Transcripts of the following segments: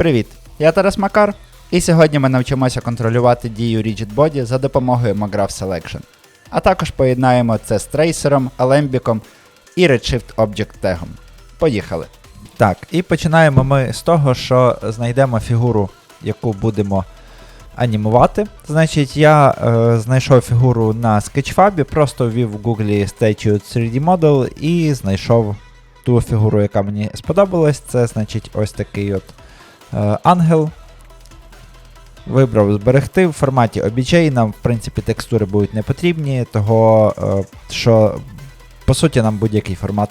Привіт! Я Тарас Макар, і сьогодні ми навчимося контролювати дію Rigid Body за допомогою MoGraph Selection. А також поєднаємо це з трейсером, алембіком і Redshift Object тегом. Поїхали! Так, і починаємо ми з того, що знайдемо фігуру, яку будемо анімувати. Значить, я е, знайшов фігуру на Sketchfab, просто ввів в Google Statue 3D Model і знайшов ту фігуру, яка мені сподобалась. Це, значить, ось такий от ангел. Вибрав зберегти в форматі OBJ. Нам, в принципі, текстури будуть не потрібні, того е, що, по суті, нам будь-який формат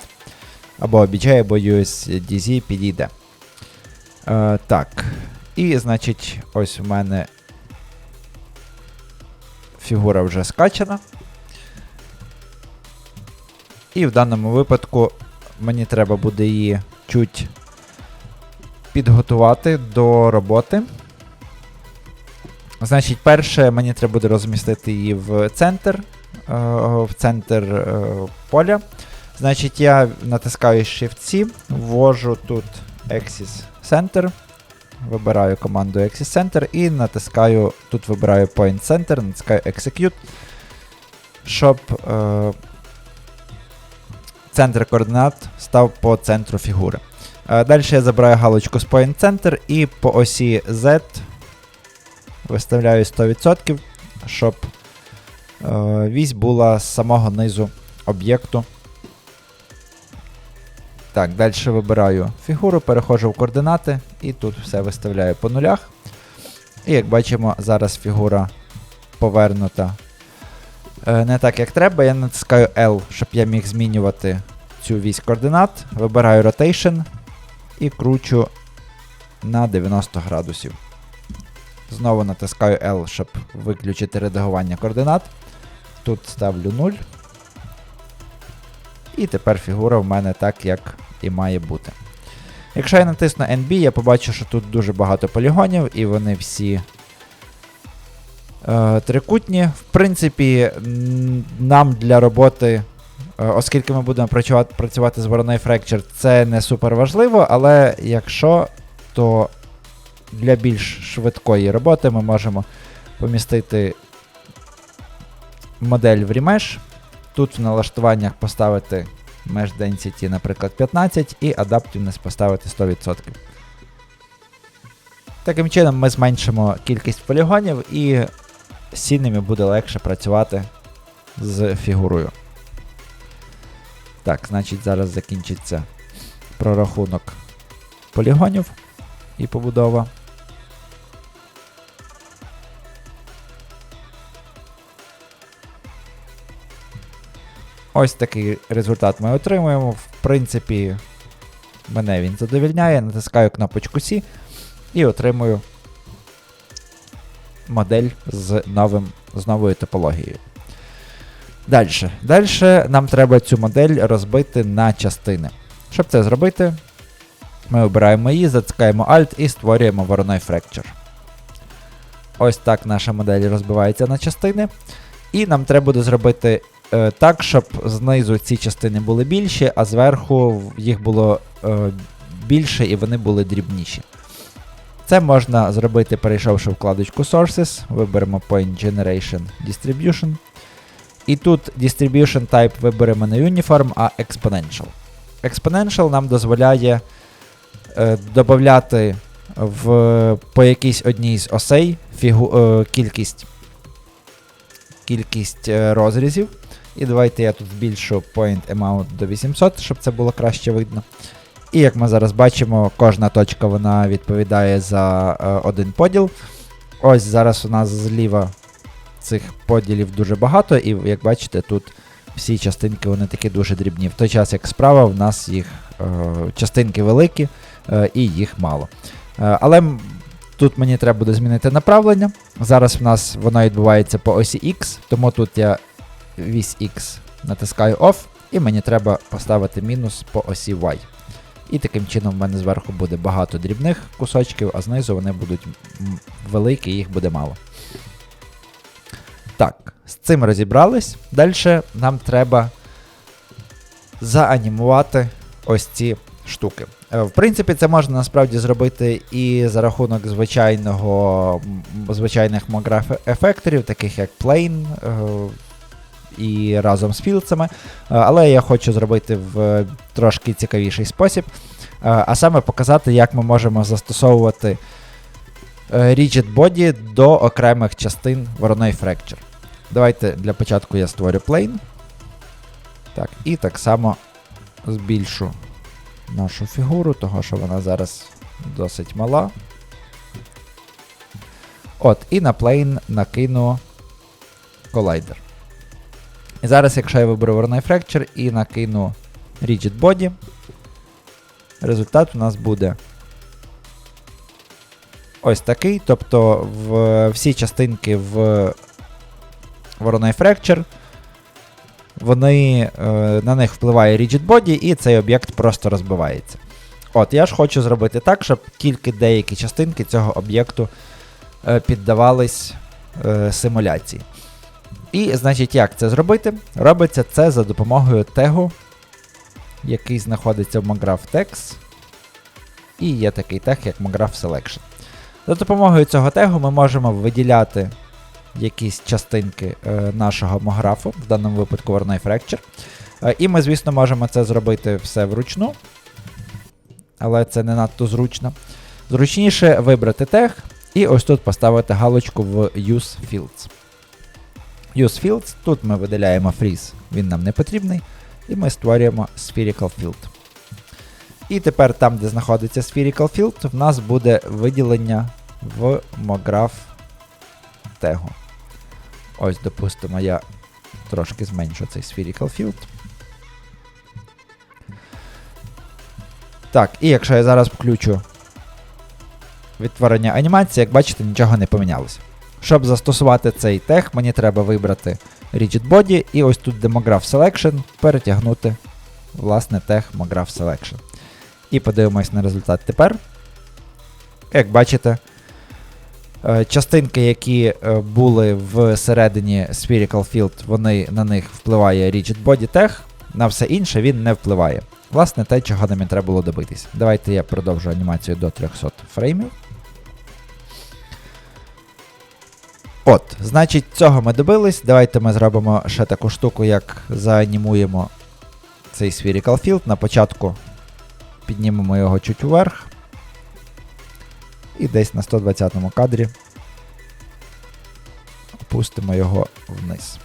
або OBJ, або USDZ підійде. Е, так. І, значить, ось у мене фігура вже скачана. І в даному випадку мені треба буде її чуть підготувати до роботи. Значить, перше, мені треба буде розмістити її в центр, е, в центр е, поля. Значить, я натискаю Shift-C, ввожу тут Axis Center, вибираю команду Axis Center і натискаю, тут вибираю Point Center, натискаю Execute, щоб е, центр координат став по центру фігури. Е, далі я забираю галочку з Point Center і по осі Z виставляю 100%, щоб е, вісь була з самого низу об'єкту. Так, далі вибираю фігуру, переходжу в координати і тут все виставляю по нулях. І як бачимо, зараз фігура повернута е, не так, як треба. Я натискаю L, щоб я міг змінювати цю вісь координат. Вибираю Rotation і кручу на 90 градусів. Знову натискаю L, щоб виключити редагування координат. Тут ставлю 0. І тепер фігура в мене так, як і має бути. Якщо я натисну NB, я побачу, що тут дуже багато полігонів, і вони всі е, трикутні. В принципі, нам для роботи, оскільки ми будемо працювати, працювати з вороною Fracture, це не супер важливо, але якщо, то для більш швидкої роботи ми можемо помістити модель в Remesh. Тут в налаштуваннях поставити Mesh Density, наприклад, 15 і Adaptiveness поставити 100%. Таким чином ми зменшимо кількість полігонів і сінними буде легше працювати з фігурою. Так, значить, зараз закінчиться прорахунок полігонів і побудова. Ось такий результат ми отримуємо. В принципі, мене він задовільняє. Натискаю кнопочку C і отримую модель з, новим, з новою топологією. Далі. Далі нам треба цю модель розбити на частини. Щоб це зробити, ми обираємо її, затискаємо Alt і створюємо вороной Fracture. Ось так наша модель розбивається на частини. І нам треба буде зробити е, так, щоб знизу ці частини були більші, а зверху їх було е, більше і вони були дрібніші. Це можна зробити, перейшовши вкладочку Sources, виберемо Point Generation Distribution. І тут Distribution Type виберемо не Uniform, а Exponential. Exponential нам дозволяє е, додати в, по якійсь одній з осей фігу, е, кількість, кількість е, розрізів. І давайте я тут збільшу point amount до 800, щоб це було краще видно. І як ми зараз бачимо, кожна точка вона відповідає за е, один поділ. Ось зараз у нас зліва цих поділів дуже багато, і як бачите, тут всі частинки вони такі дуже дрібні. В той час, як справа, в нас їх е, частинки великі е, і їх мало. Е, але тут мені треба буде змінити направлення. Зараз в нас воно відбувається по осі X, тому тут я вісь X натискаю Off, і мені треба поставити мінус по осі Y. І таким чином в мене зверху буде багато дрібних кусочків, а знизу вони будуть великі, їх буде мало. Так, з цим розібрались. Далі нам треба заанімувати ось ці штуки. Е, В принципі, це можна насправді зробити і за рахунок звичайного, звичайних мограф ефекторів, таких як Plane, е, і разом з філдсами. Е, Але я хочу зробити в трошки цікавіший спосіб, а саме показати, як ми можемо застосовувати Rigid Body до окремих частин Voronoi Fracture. Давайте для початку я створю plane. Так, і так само збільшу нашу фігуру, того що вона зараз досить мала. От, і на plane накину колайдер. І зараз, якщо я виберу Voronoi Fracture і накину Rigid Body, результат у нас буде ось такий. Тобто в, всі частинки в Voronoi Fracture, вони, е, на них впливає Rigid Body, і цей об'єкт просто розбивається. От, я ж хочу зробити так, щоб тільки деякі частинки цього об'єкту е, піддавались е, симуляції. І, значить, як це зробити? Робиться це за допомогою тегу, який знаходиться в MoGraph Text. І є такий тег, як MoGraph Selection. За допомогою цього тегу ми можемо виділяти якісь частинки е, нашого мографу, в даному випадку Voronoi Fracture. Е, і ми, звісно, можемо це зробити все вручну, але це не надто зручно. Зручніше вибрати тег і ось тут поставити галочку в Use Fields. Use Fields, тут ми виділяємо freeze, він нам не потрібний, і ми створюємо Spherical Field. І тепер там, де знаходиться Spherical Field, в нас буде виділення в MoGraph тегу. Ось, допустимо, я трошки зменшу цей Spherical Field. Так, і якщо я зараз включу відтворення анімації, як бачите, нічого не помінялося. Щоб застосувати цей тег, мені треба вибрати Rigid Body і ось тут Demograph Selection перетягнути власне тег Mograph Selection. І подивимось на результат тепер. Як бачите, частинки, які е, були всередині Spherical Field, вони, на них впливає Rigid Body Tag, на все інше він не впливає. Власне, те, чого нам і треба було добитись. Давайте я продовжу анімацію до 300 фреймів. От, значить, цього ми добились. Давайте ми зробимо ще таку штуку, як заанімуємо цей Spherical Field. На початку піднімемо його чуть вверх. І десь на 120-му кадрі опустимо його вниз.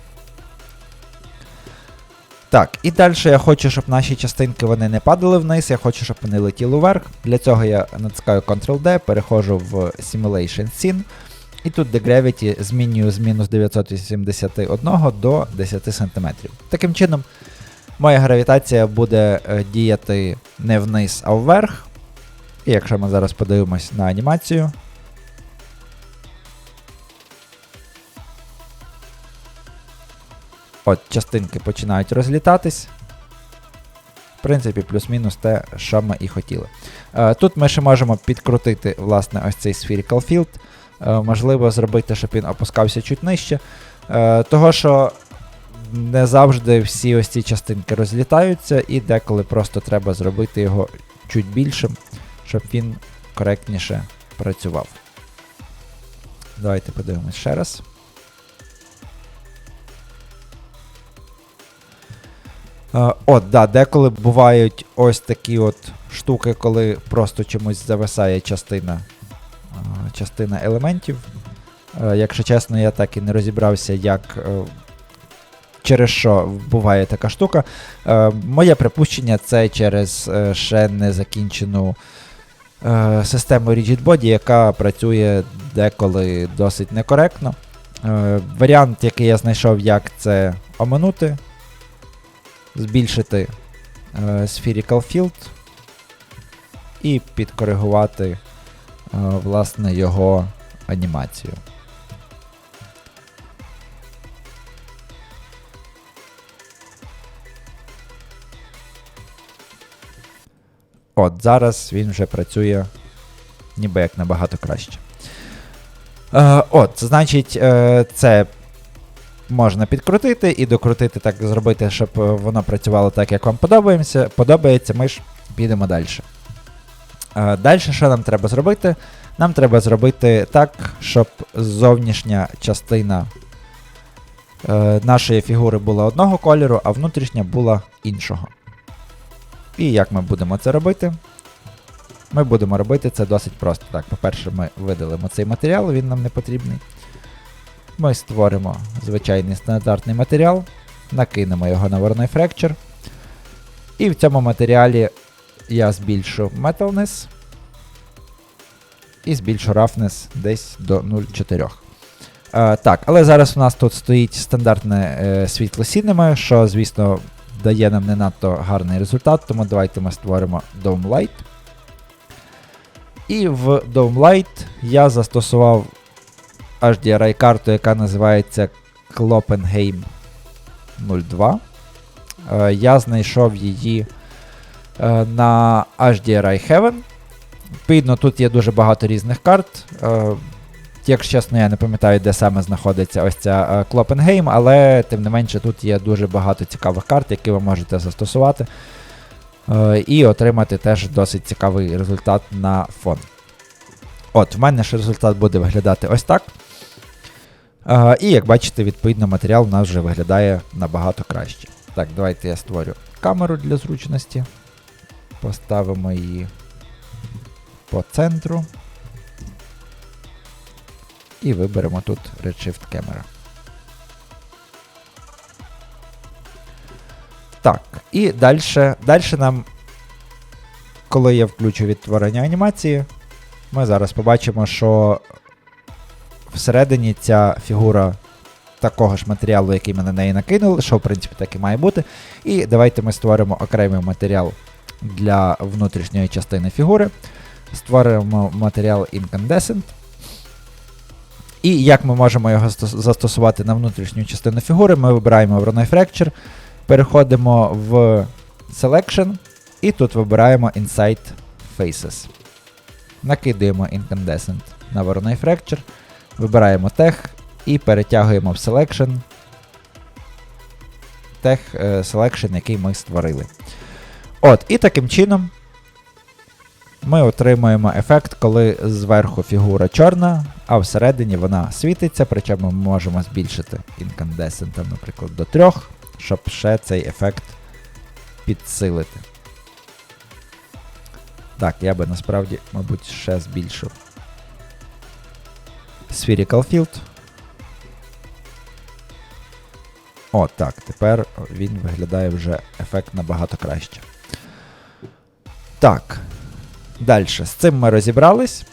Так, і далі я хочу, щоб наші частинки вони не падали вниз, я хочу, щоб вони летіли вверх. Для цього я натискаю Ctrl-D, переходжу в Simulation Scene. І тут де Gravity змінюю з мінус 981 до 10 см. Таким чином, моя гравітація буде е, діяти не вниз, а вверх. І якщо ми зараз подивимось на анімацію. От, частинки починають розлітатись. В принципі, плюс-мінус те, що ми і хотіли. Е, тут ми ще можемо підкрутити, власне, ось цей Spherical Field. Е, можливо, зробити, щоб він опускався чуть нижче. Е, того, що не завжди всі ось ці частинки розлітаються, і деколи просто треба зробити його чуть більшим, щоб він коректніше працював. Давайте подивимось ще раз. От, да, деколи бувають ось такі от штуки, коли просто чомусь зависає частина, частина елементів. Якщо чесно, я так і не розібрався, як е, через що буває така штука. Е, Моє припущення це через е, ще не закінчену е, систему Rigid яка працює деколи досить некоректно. Е, Варіант, який я знайшов, як це оминути, збільшити е, Spherical Field і підкоригувати власне його анімацію. От, зараз він вже працює ніби як набагато краще. Е, от, значить, е, це можна підкрутити і докрутити, так зробити, щоб е, воно працювало так, як вам подобається. подобається. Ми ж підемо далі. Е, далі що нам треба зробити? Нам треба зробити так, щоб зовнішня частина е, нашої фігури була одного кольору, а внутрішня була іншого. І як ми будемо це робити? Ми будемо робити це досить просто. Так, по-перше, ми видалимо цей матеріал, він нам не потрібний. Ми створимо звичайний стандартний матеріал, накинемо його на Voronoi Fracture. І в цьому матеріалі я збільшу Metalness і збільшу Roughness десь до 0,4. Е, так, але зараз у нас тут стоїть стандартне е, світло Cinema, що, звісно, дає нам не надто гарний результат, тому давайте ми створимо Dome Light. І в Dome Light я застосував HDRI карту, яка називається Kloppenheim 02. Е, я знайшов її е, на HDRI Heaven. Відповідно, тут є дуже багато різних карт. Якщо чесно, я не пам'ятаю, де саме знаходиться ось ця е, Клопенгейм, але тим не менше тут є дуже багато цікавих карт, які ви можете застосувати. е, І отримати теж досить цікавий результат на фон. От, в мене ж результат буде виглядати ось так. Е, І як бачите, відповідно, матеріал у нас вже виглядає набагато краще. Так, давайте я створю камеру для зручності. Поставимо її по центру. І виберемо тут Redshift Camera. Так, і далі, нам, коли я включу відтворення анімації, ми зараз побачимо, що всередині ця фігура такого ж матеріалу, який ми на неї накинули, що в принципі так і має бути. І давайте ми створимо окремий матеріал для внутрішньої частини фігури. Створимо матеріал Incandescent. І як ми можемо його застосувати на внутрішню частину фігури, ми вибираємо Voronoi Fracture, переходимо в Selection і тут вибираємо Inside Faces. Накидаємо Incandescent на Voronoi Fracture, вибираємо Tech і перетягуємо в Selection Tech е, Selection, який ми створили. От, і таким чином ми отримуємо ефект, коли зверху фігура чорна, а всередині вона світиться, причому ми можемо збільшити інкандесентом, наприклад, до 3, щоб ще цей ефект підсилити. Так, я би насправді, мабуть, ще збільшив. Spherical Field. О, так, тепер він виглядає вже ефект набагато краще. Так. Далі, з цим ми розібрались.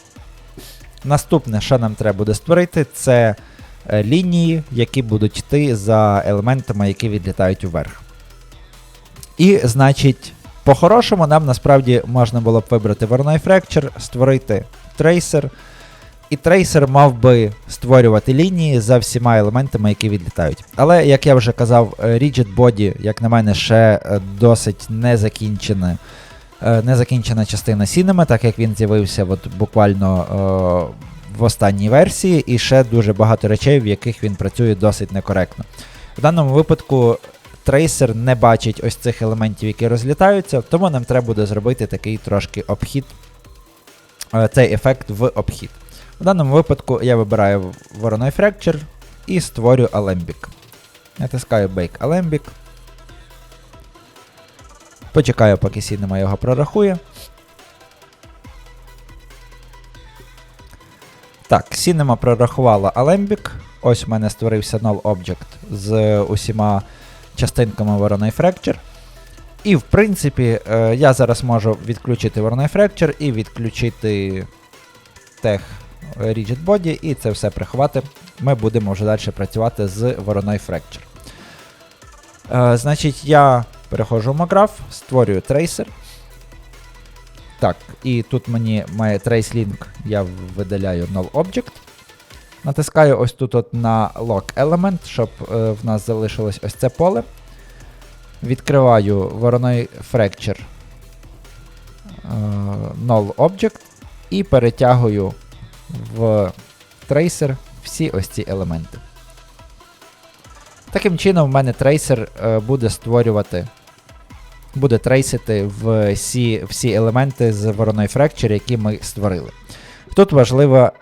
Наступне, що нам треба буде створити, це е, лінії, які будуть йти за елементами, які відлітають уверх. І, значить, по-хорошому, нам насправді можна було б вибрати Voronoi Fracture, створити трейсер. І трейсер мав би створювати лінії за всіма елементами, які відлітають. Але, як я вже казав, е, Rigid Body, як на мене, ще е, досить незакінчене незакінчена частина Cinema, так як він з'явився от буквально е, в останній версії, і ще дуже багато речей, в яких він працює досить некоректно. В даному випадку трейсер не бачить ось цих елементів, які розлітаються, тому нам треба буде зробити такий трошки обхід, е, цей ефект в обхід. В даному випадку я вибираю Voronoi Fracture і створю Alembic. Натискаю Bake Alembic. Почекаю, поки Cinema його прорахує. Так, Cinema прорахувала Alembic. Ось у мене створився null object з усіма частинками Voronoi Fracture. І, в принципі, е, я зараз можу відключити Voronoi Fracture і відключити Tech Rigid Body, і це все приховати. Ми будемо вже далі працювати з Voronoi Fracture. Е, значить, я переходжу в MoGraph, створюю трейсер. Так, і тут мені має trace link, я видаляю null object. Натискаю ось тут от на lock element, щоб е, в нас залишилось ось це поле. Відкриваю Voronoi Fracture е, null object і перетягую в трейсер всі ось ці елементи. Таким чином, в мене трейсер е, буде створювати буде трейсити всі, всі елементи з вороною Fracture, які ми створили. Тут важлива,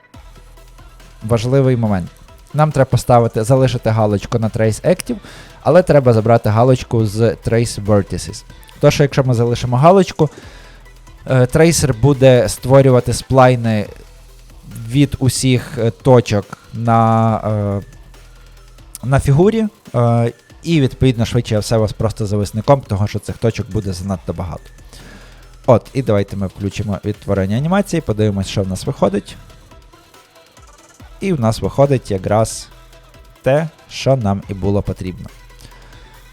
важливий момент. Нам треба поставити, залишити галочку на Trace Active, але треба забрати галочку з Trace Vertices. Тож, що якщо ми залишимо галочку, е, трейсер буде створювати сплайни від усіх е, точок на, е, на фігурі, і відповідно швидше все у вас просто зависником, тому що цих точок буде занадто багато. От, і давайте ми включимо відтворення анімації, подивимось, що в нас виходить. І в нас виходить якраз те, що нам і було потрібно.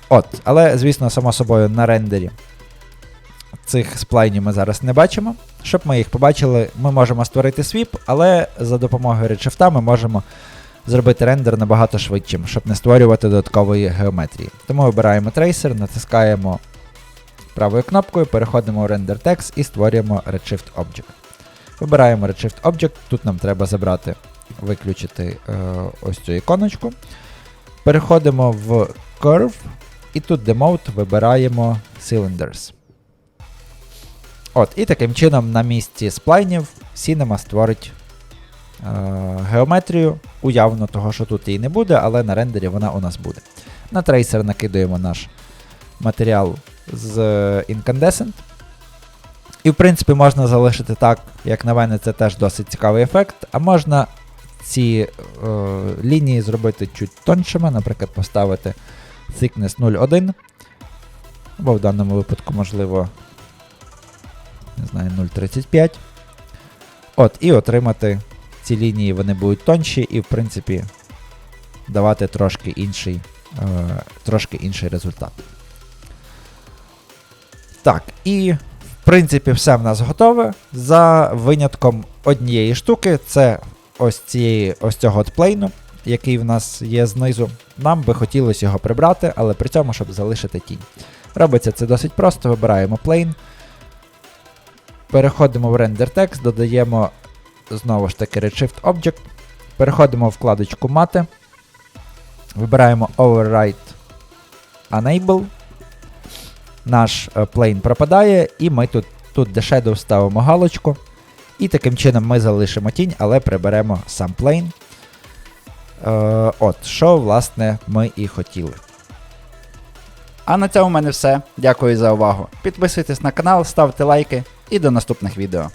От, але, звісно, само собою на рендері цих сплайнів ми зараз не бачимо. Щоб ми їх побачили, ми можемо створити свіп, але за допомогою Redshift ми можемо зробити рендер набагато швидшим, щоб не створювати додаткової геометрії. Тому вибираємо трейсер, натискаємо правою кнопкою, переходимо в Render Text і створюємо Redshift Object. Вибираємо Redshift Object, тут нам треба забрати, виключити е, ось цю іконочку. Переходимо в Curve, і тут Demote вибираємо Cylinders. От, і таким чином на місці сплайнів Cinema створить геометрію, уявно того, що тут її не буде, але на рендері вона у нас буде. На трейсер накидуємо наш матеріал з е, Incandescent. І, в принципі, можна залишити так, як на мене, це теж досить цікавий ефект. А можна ці е, лінії зробити чуть тоншими, наприклад, поставити thickness 0,1. Або в даному випадку, можливо, не знаю, 0,35. От, і отримати ці лінії, вони будуть тонші, і, в принципі, давати трошки інший, е, трошки інший результат. Так, і в принципі все в нас готове. За винятком однієї штуки, це ось, цієї, ось цього плейну, який в нас є знизу. Нам би хотілося його прибрати, але при цьому, щоб залишити тінь. Робиться це досить просто, вибираємо плейн. Переходимо в Render Text, додаємо знову ж таки Redshift Object. Переходимо в вкладочку мати. Вибираємо Override Enable. Наш е, plane пропадає, і ми тут, тут де ставимо галочку. І таким чином ми залишимо тінь, але приберемо сам plane. Е, от, що, власне, ми і хотіли. А на цьому в мене все. Дякую за увагу. Підписуйтесь на канал, ставте лайки і до наступних відео.